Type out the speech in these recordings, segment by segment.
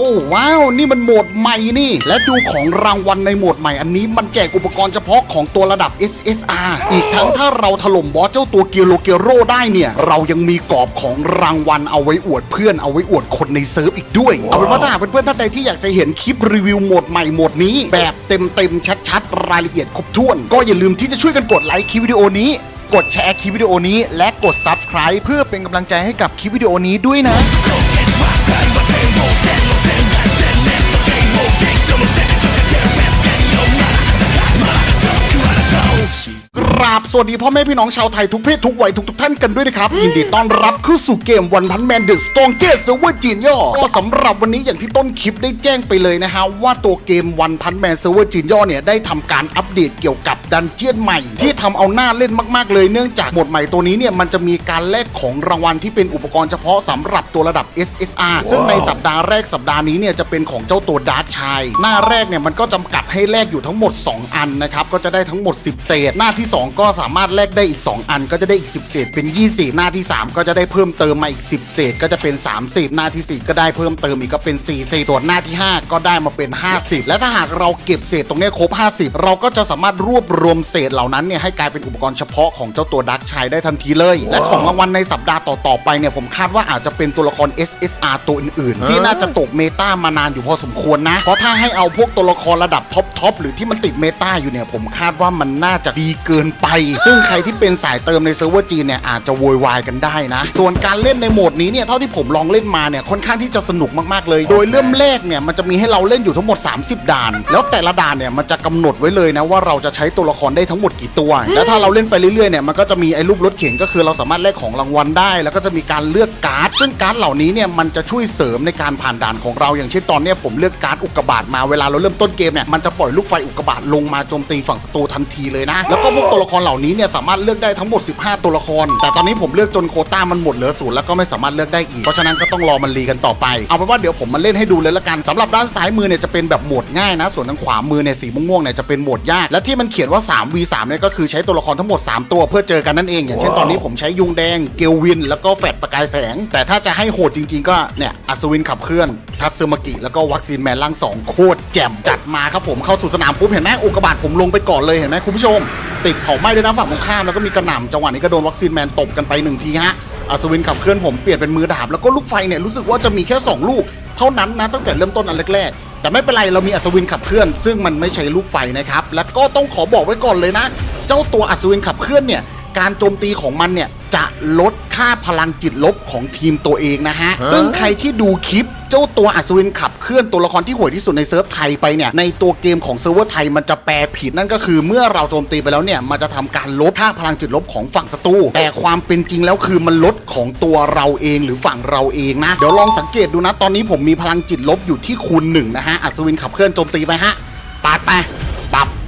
โอ้ว้าว นี่มันโหมดใหม่นี่ และดูของรางวัลในโหมดใหม่อันนี้ มันแจกอุปกรณ์เฉพาะของตัวระดับ SSR อีกทั้งถ้าเราถล่มบอสเจ้าตัวเกียโลเกียโรได้เนี่ย เรายังมีกรอบของรางวัลเอาไว้อวดเพื่อนเอาไว้อวดคนในเซิร์ฟอีกด้วย เอาเป็นว่าถ้าเพื่อนๆท่านใดที่อยากจะเห็นคลิปรีวิวโหมดใหม่โหมดนี้ แบบเต็มๆชัดๆ รายละเอียดครบถ้วน ก็อย่าลืมที่จะช่วยกันกดไลค์คลิปวิดีโอนี้กดแชร์คลิปวิดีโอนี้ และกด subscribe เพื่อเป็นกำลังใจให้กับคลิปวิดีโอนี้ด้วยนะ ราบสวัสดีพ่อแม่พี่น้องชาวไทยทุกเพศทุกวัยทุกทุกๆท่านกันด้วยนะครับ ยินดีต้อนรับเข้าสู่เกมวันพันแมนเดอะสตองเกสเซอร์เวอร์จีนย่อก็สำหรับวันนี้อย่างที่ต้นคลิปได้แจ้งไปเลยนะฮะว่าตัวเกมวันพันแมนเซอร์เวอร์จีนย่อเนี่ยได้ทำการอัปเดตเกี่ยวกับดันเจียนใหม่ ที่ทำเอาหน้าเล่นมากๆเลยเนื่องจากหมวดใหม่ตัวนี้เนี่ยมันจะมีการแลกของรางวัลที่เป็นอุปกรณ์เฉพาะสำหรับตัวระดับ SSR ซึ่งในสัปดาห์แรกสัปดาห์นี้เนี่ยจะเป็นของเจ้าตัวดาร์กชายหน้าแรกเนี่ยมันก็จำกัดให้แลกอยู่ทั้งหมด 2 อันนะครับก็จะได้ทั้งหมด 10 เศษหน้าที่ 2ก็สามารถแลกได้อีก 2 อันก็จะได้อีก 10 เศษเป็น 20 หน้าที่ 3 ก็จะได้เพิ่มเติมมาอีก 10 เศษก็จะเป็น 30 หน้าที่ 4 ก็ได้เพิ่มเติมอีกก็เป็น4เศษส่วนหน้าที่ 5 ก็ได้มาเป็น 50 และถ้าหากเราเก็บเศษตรงเนี้ยครบ 50 เราก็จะสามารถรวบรวมเศษเหล่านั้นเนี่ยให้กลายเป็นอุปกรณ์เฉพาะของเจ้าตัวดักชายได้ทันทีเลย และของรางวัลในสัปดาห์ต่อๆไปเนี่ยผมคาดว่าอาจจะเป็นตัวละคร SSR ตัวอื่นๆ ที่น่าจะตกเมตามานานอยู่พอสมควรนะ เพราะถ้าให้เอาพวกตัวละครระดับท็อปทอปหรือที่มันติดเมตาอยู่เนี่ยผมคาดว่ามันน่าจะดีเกินไปซึ่งใครที่เป็นสายเติมในเซิร์ฟเวอร์จีนเนี่ยอาจจะโวยวายกันได้นะ ส่วนการเล่นในโหมดนี้เนี่ยเท่าที่ผมลองเล่นมาเนี่ยค่อนข้างที่จะสนุกมากๆเลย โดยเริ่มแรกเนี่ยมันจะมีให้เราเล่นอยู่ทั้งหมด 30 ด่าน แล้วแต่ละด่านเนี่ยมันจะกำหนดไว้เลยนะว่าเราจะใช้ตัวละครได้ทั้งหมดกี่ตัว แล้วถ้าเราเล่นไปเรื่อยๆเนี่ยมันก็จะมีไอ้รูปรถเข็นก็คือเราสามารถแลกของรางวัลได้ แล้วก็จะมีการเลือกการ์ด ซึ่งการ์ดเหล่านี้เนี่ยมันจะช่วยเสริมในการผ่านด่านของเราอย่างเช่นตอนเนี้ยผมเลือกการ์ดอุกกาบาตมาเวลาเราเริ่มต้นเกมเนี่ยมันจะปล่อยลูกไฟอุกกาบาตลงมาโจมตีฝั่งศัตรูทันทีเลยนะแล้วก็พวกตัวละครเหล่านี้เนี่ยสามารถเลือกได้ทั้งหมด 15 ตัวละคร แต่ตอนนี้ผมเลือกจนโคต้ามันหมดเหลือศูนย์แล้วก็ไม่สามารถเลือกได้อีก เพราะฉะนั้นก็ต้องรอมันรีกันต่อไป เอาเป็นว่าเดี๋ยวผมมาเล่นให้ดูเลยละกันสำหรับด้านซ้ายมือเนี่ยจะเป็นแบบโหมดง่ายนะ ส่วนทางขวามือเนี่ยสีม่วงๆเนี่ยจะเป็นโหมดยาก และที่มันเขียนว่า 3v3 เนี่ยก็คือใช้ตัวละครทั้งหมด 3 ตัวเพื่อเจอกันนั่นเอง อย่างเช่นตอนนี้ผมใช้ยุงแดง เกลวิน แล้วก็แฟดประกายแสง แต่ถ้าจะให้โหดจริง ๆ ก็เนี่ยอัศวินขับเคลื่อน ทัตซึมากิแล้วก็วัคซีนแมนล่างสองโคตรแจ่มจัดมาครับผมเข้าสู่สนามปุ๊บเห็นไหมอุกกาบาตผมลงไปก่อนเลยเห็นไหมคุณผู้ชม ติดเผาไหม้ด้วยนะฝั่งตรงข้ามแล้วก็มีกระหน่ำจังหวะนี้ก็โดนวัคซีนแมนตบกันไปหนึ่งทีฮะอัศวินขับเคลื่อนผมเปลี่ยนเป็นมือดาบแล้วก็ลูกไฟเนี่ยรู้สึกว่าจะมีแค่ 2 ลูก เท่านั้นนะตั้งแต่เริ่มต้นอันแรกๆแต่ไม่เป็นไรเรามีอัศวินขับเคลื่อน ซึ่งมันไม่ใช่ลูกไฟนะครับแล้วก็ต้องขอบอกไว้ก่อนเลยนะ เจ้าตัวอัศวินขับเคลื่อนเนี่ย การโจมตีของมันเนี่ย จะลดค่าพลังจิตลบของทีมตัวเองนะฮะ ซึ่งใครที่ดูคลิปเจ้าตัวอัศวินขับเคลื่อนตัวละครที่ห่วยที่สุดในเซิร์ฟไทยไปเนี่ย ในตัวเกมของเซิร์ฟเวอร์ไทยมันจะแปลผิดนั่นก็คือเมื่อเราโจมตีไปแล้วเนี่ย มันจะทำการลดค่าพลังจิตลบของฝั่งศัตรูแต่ความเป็นจริงแล้วคือมันลดของตัวเราเองหรือฝั่งเราเองนะเดี๋ยวลองสังเกตดูนะตอนนี้ผมมีพลังจิตลบอยู่ที่คูณหนึ่งนะฮะอัศวินขับเคลื่อนโจมตีไปฮะปาดไปปรับ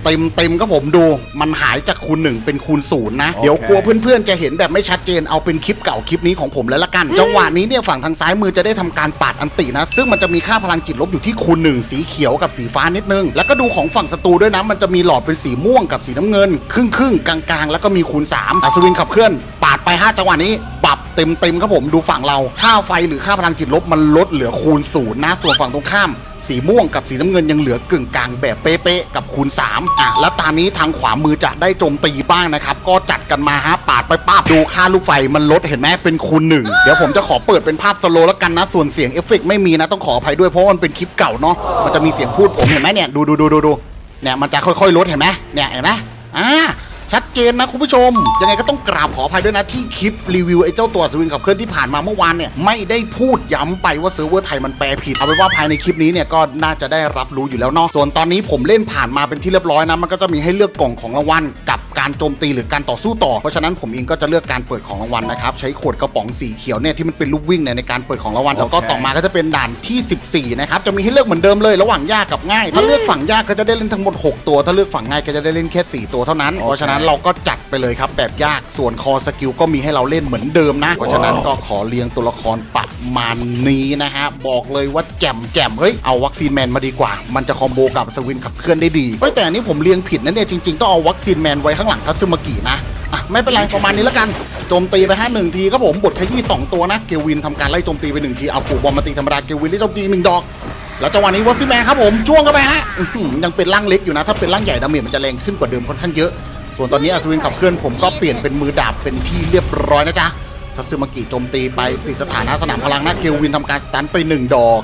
เต็มเต็มก็ผมดู มันหายจากคูณหนึ่งเป็นคูณศูนย์นะ เดี๋ยวกลัวเพื่อนๆจะเห็นแบบไม่ชัดเจนเอาเป็นคลิปเก่าคลิปนี้ของผมแล้วละกัน จังหวะนี้เนี่ยฝั่งทางซ้ายมือจะได้ทำการปาดอันตินะ ซึ่งมันจะมีค่าพลังจิตลบอยู่ที่คูณหนึ่งสีเขียวกับสีฟ้านิดนึง แล้วก็ดูของฝั่งศัตรูด้วยนะมันจะมีหลอดเป็นสีม่วงกับสีน้ำเงิน ครึ่งครึ่งๆกลางๆ แล้วก็มีคูณ3อัศวินขับเคลื่อนปาดไปห้าจังหวะนี้ปรับ เต็มเต็มๆครับผมดูฝั่งเรา ค่าไฟหรือค่าพลังจิตลบมันลดเหลือคูณศูนย์นะ ส่วนฝั่งตรงข้าม สีม่วงกับสีน้ำเงินยังเหลือกึ่งกลางแบบเป๊ะๆกับคูณ3อะแล้วตอนนี้ทางขวามือจะได้โจมตีบ้างนะครับ ก็จัดกันมาฮะปาดไปป้าบดูค่าลูกไฟมันลดเห็นไหมเป็นคูณหนึ่งเดี๋ยวผมจะขอเปิดเป็นภาพสโลว์แล้วกันนะ ส่วนเสียงเอฟเฟกไม่มีนะต้องขออภัยด้วยเพราะมันเป็นคลิปเก่าเนาะมันจะมีเสียงพูดผมเห็นไหมเนี่ยดูดูดูดูดูเนี่ยมันจะค่อยๆลดเห็นไหมเนี่ยเห็นไหมอ่า ชัดเจนนะคุณผู้ชม ยังไงก็ต้องกราบขออภัยด้วยนะที่คลิปรีวิวไอ้เจ้าตัวสวินขับเคลื่อนที่ผ่านมาเมื่อวานเนี่ยไม่ได้พูดย้ำไปว่าเซิร์ฟเวอร์ไทยมันแปลผิดเอาเป็นว่าภายในคลิปนี้เนี่ยก็น่าจะได้รับรู้อยู่แล้วเนาะส่วนตอนนี้ผมเล่นผ่านมาเป็นที่เรียบร้อยนะมันก็จะมีให้เลือกกล่องของรางวัลกับการโจมตีหรือการต่อสู้ต่อ เพราะฉะนั้นผมเองก็จะเลือกการเปิดของรางวัลนะครับใช้ขวดกระป๋องสีเขียวเนี่ยที่มันเป็นลูกวิ่งเนี่ยในการเปิดของรางวัลแล้วก็ต่อมาก็จะเป็นด่านที่ 14นะครับจะมีให้เลือกเหมือนเดิมเลยระหว่างยากกับง่าย ถ้าเลือกฝั่งยากก็จะได้เล่นทั้งหมด 6 ตัว ถ้าเลือกฝั่งง่ายก็จะได้เล่นแค่ 4 ตัวเท่านั้นเพราะฉะนั้นเราก็จัดไปเลยครับแบบยากส่วนคอสกิลก็มีให้เราเล่นเหมือนเดิมนะ เพราะฉะนั้นก็ขอเรียงตัวละครประมาณนี้นะฮะบอกเลยว่าแจ่มแจ่มเฮ้ยเอาวัคซีนแมนมาดีกว่า มันจะคอมโบกับสวินขับเคลื่อนได้ดีเฮ้ยแต่อันนี้ผมเรียงผิดนะเนี่ยจริงๆต้องเอาวัคซีนแมนไว้ข้างหลังทัตซึมากินะอะไม่เป็นไรประมาณนี้แล้วกันโจมตีไปห้าหนึ่งทีครับผมบทขยี้สองตัวนะเกลวินทำการไล่โจมตีไปหนึ่งทีเอาผูกบอลมาตีธรรมดาเกลวินไล่โจมตีหนึ่งดอกแล้วจังหวะนี้วอซิแมนครับผมจ้วงเข้าไปฮะอื้อหือยังเป็นร่างเล็กอยู่นะ ถ้าเป็นร่างใหญ่ดาเมจมันจะแรงขึ้นกว่าเดิมค่อนข้างเยอะ ส่วนตอนนี้อัศวินขับเคลื่อนผมก็เปลี่ยนเป็นมือดาบเป็นที่เรียบร้อยนะจ๊ะทัซึมากิโจมตีไปติดสถานะสนามพลังนะเกลวินทำการสตันไปหนึ่งดอก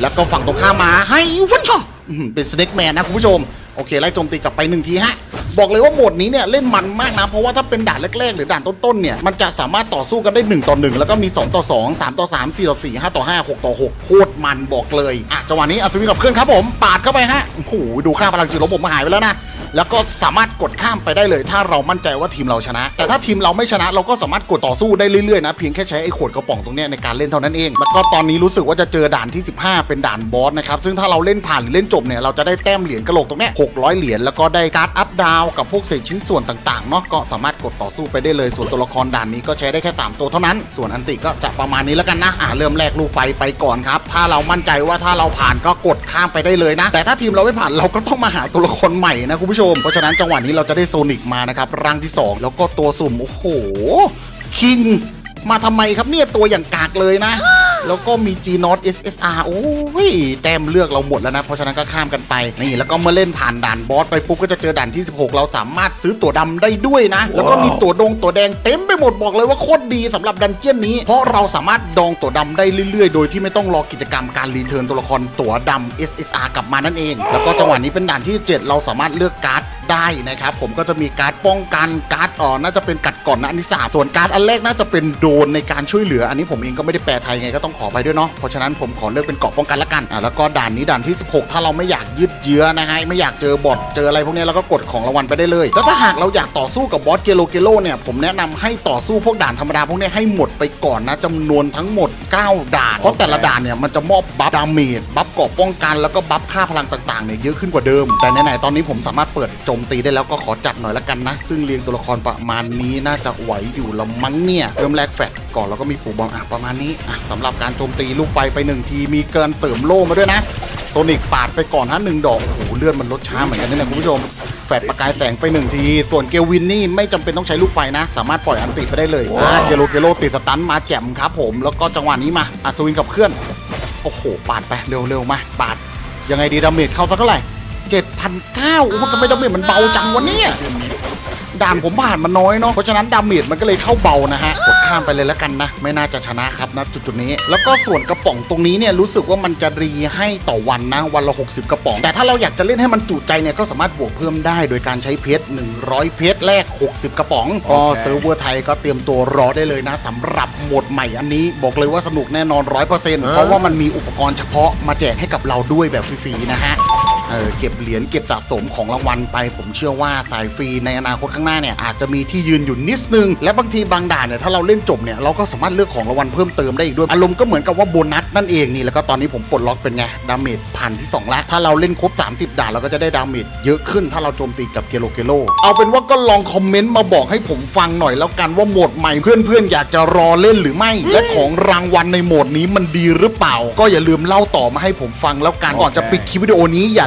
แล้วก็ฝั่งตรงข้ามมาให้วัชชออื้อหือเป็นสเน็กแมนนะคุณผู้ชม โอเคไล่โจมตีกลับไปหนึ่งทีฮะ บอกเลยว่าโหมดนี้เนี่ยเล่นมันมากนะ เพราะว่าถ้าเป็นด่านแรกๆ หรือด่านต้นๆเนี่ย มันจะสามารถต่อสู้กันได้ 1 ต่อ 1 แล้วก็มี 2 ต่อ 2 3 ต่อ 3 4 ต่อ 4 5 ต่อ 5 6 ต่อ 6 โคตรมันบอกเลยอะจังหวะนี้อัศวินกับเพื่อนครับผมปาดเข้าไปฮะโอ้โหดูค่าพลังจิตลบผมหายไปแล้วนะ แล้วก็สามารถกดข้ามไปได้เลย ถ้าเรามั่นใจว่าทีมเราชนะ แต่ถ้าทีมเราไม่ชนะเราก็สามารถกดต่อสู้ได้เรื่อยๆนะเพียงแค่ใช้ไอ้ขวดกระป๋องตรงนี้ในการเล่นเท่านั้นเอง แล้วก็ตอนนี้รู้สึกว่าจะเจอด่านที่ 15 เป็นด่านบอสนะครับซึ่งถ้าเราเล่นผ่านหรือเล่นจบเนี่ยเราจะได้แต้มเหรียญกระโหลกตรงนี้ย600 เหรียญแล้วก็ได้การ์ดอัพดาวกับพวกเศษชิ้นส่วนต่างๆเนาะก็สามารถ กดต่อสู้ไปได้เลย ส่วนตัวละครด่านนี้ก็ใช้ได้แค่สามตัวเท่านั้น ส่วนอันติก็จะประมาณนี้แล้วกันนะอ่าเริ่มแรกลูกไฟไปก่อนครับ ถ้าเรามั่นใจว่าถ้าเราผ่านก็กดข้ามไปได้เลยนะ แต่ถ้าทีมเราไม่ผ่านเราก็ต้องมาหาตัวละครใหม่นะคุณผู้ชม เพราะฉะนั้นจังหวะนี้เราจะได้โซนิกมานะครับร่างที่ 2 แล้วก็ตัวสุ่มโอ้โหคิงมาทำไมครับเนี่ยตัวอย่างกากเลยนะ แล้วก็มี G Not SSR โอ้ยแต้มเลือกเราหมดแล้วนะ เพราะฉะนั้นก็ข้ามกันไป นี่แล้วก็เมื่อเล่นผ่านด่านบอสไปปุ๊บก็จะเจอด่านที่ 16 เราสามารถซื้อตั๋วดำได้ด้วยนะ แล้วก็มีตั๋วดงตั๋วแดงเต็มไปหมดบอกเลยว่าโคตรดีสำหรับดันเจี้ยนนี้ เพราะเราสามารถดองตั๋วดำได้เรื่อยๆ โดยที่ไม่ต้องรอกิจกรรมการรีเทิร์นตัวละครตั๋วดำ SSR กลับมานั่นเอง แล้วก็จังหวะนี้เป็นด่านที่ 7 เราสามารถเลือกการ์ดได้นะครับผมก็จะมีการ์ดป้องกันการ์ดอ่อน่าจะเป็นกัดก่อนนะอันที่สามส่วนการ์ดอันแรกน่าจะเป็นโดนในการช่วยเหลือ อันนี้ผมเองก็ไม่ได้แปลไทยไงก็ต้องขอไปด้วยเนาะเพราะฉะนั้นผมขอเลือกเป็นเกราะป้องกันละกันอะแล้วก็ด่านนี้ด่านที่ 16 ถ้าเราไม่อยากยืดเยื้อนะฮะไม่อยากเจอบอทเจออะไรพวกนี้เราก็กดของรางวัลไปได้เลยแล้วถ้าหากเราอยากต่อสู้กับบอสเกโลเกโลเนี่ยผมแนะนำให้ต่อสู้พวกด่านธรรมดาพวกนี้ให้หมดไปก่อนนะจำนวนทั้งหมด 9 ด่าน เพราะแต่ละด่านเนี่ยมันจะมอบบัฟดาเมจบัฟเกราะป้องกันแล้วก็บัฟค่าพลังต่างๆเนี่ยเยอะขึ้นกว่าเดิม แต่ไหนๆตอนนี้ผมสามารถเปิดโจมตีได้แล้วก็ขอจัดหน่อยละกันนะซึ่งเรียงตัวละครประมาณนี้น่าจะไหวอยู่ละมั้งเนี่ยเริ่มแรกแฟด ก่อนแล้วก็มีปูบอลอะประมาณนี้อะสำหรับการโจมตีลูกไฟไปหนึ่งทีมีเกินเสริมโล่มาด้วยนะโซนิกปาดไปก่อนฮะหนึ่งดอกโอ้โหเลือดมันลดช้าเหมือนกันนะคุณผู้ชมแฟดประกายแสงไปหนึ่งที ส่วนเกลวินนี่ไม่จำเป็นต้องใช้ลูกไฟนะ สามารถปล่อยอันติไปได้เลยอ่าเกโลเกโลติดสตันมาแจ่มครับผมแล้วก็จังหวะนี้มาอัศวินกับเคลื่อน โอ้โห ปาดไปเร็วๆมาปาด ยังไงดีดาเมจเข้าสักเท่าไหร่เจ็ดพันเก้าโอ้โหทำไมดาเมจมันเบาจังวะเนี่ย ด่านผมผ่านมันน้อยเนาะเพราะฉะนั้นดาเมจมันก็เลยเข้าเบานะฮะกดข้ามไปเลยแล้วกันนะ ไม่น่าจะชนะครับนะจุดๆนี้ แล้วก็ส่วนกระป๋องตรงนี้เนี่ยรู้สึกว่ามันจะรีให้ต่อวันนะวันละ 60 กระป๋อง แต่ถ้าเราอยากจะเล่นให้มันจุใจเนี่ยก็สามารถบวกเพิ่มได้โดยการใช้เพชร100 เพชรแลก60 กระป๋องก็เซิร์ฟเวอร์ไทยก็เตรียมตัวรอได้เลยนะสำหรับโหมดใหม่อันนี้ บอกเลยว่าสนุกแน่นอน 100%เพราะว่ามันมีอุปกรณ์เฉพาะมาแจกให้กับเราด้วยแบบฟรีๆนะฮะ เออเก็บเหรียญเก็บสะสมของรางวัลไป ผมเชื่อว่าสายฟรีในอนาคตข้างหน้าเนี่ยอาจจะมีที่ยืนอยู่นิดนึง และบางทีบางด่านเนี่ยถ้าเราเล่นจบเนี่ยเราก็สามารถเลือกของรางวัลเพิ่มเติมได้อีกด้วยอารมณ์ก็เหมือนกับว่าโบนัสนั่นเองนี่แล้วก็ตอนนี้ผมปลดล็อกเป็นไงดาเมจผ่านที่2แล้วถ้าเราเล่นครบ 30 ด่านเราก็จะได้ดาเมจเยอะขึ้นถ้าเราโจมตีกับเกโลเกโลเอาเป็นว่าก็ลองคอมเมนต์มาบอกให้ผมฟังหน่อยแล้วกันว่าโหมดใหม่เพื่อนๆ อยากจะรอเล่นหรือไม่ และของรางวัลในโหมดนี้มันดีหรือเปล่า ก็อย่าลืมเล่าต่อมาให้ผมฟังแล้วกันก่อนจะปิดคลิปวิดีโอนี้อย่า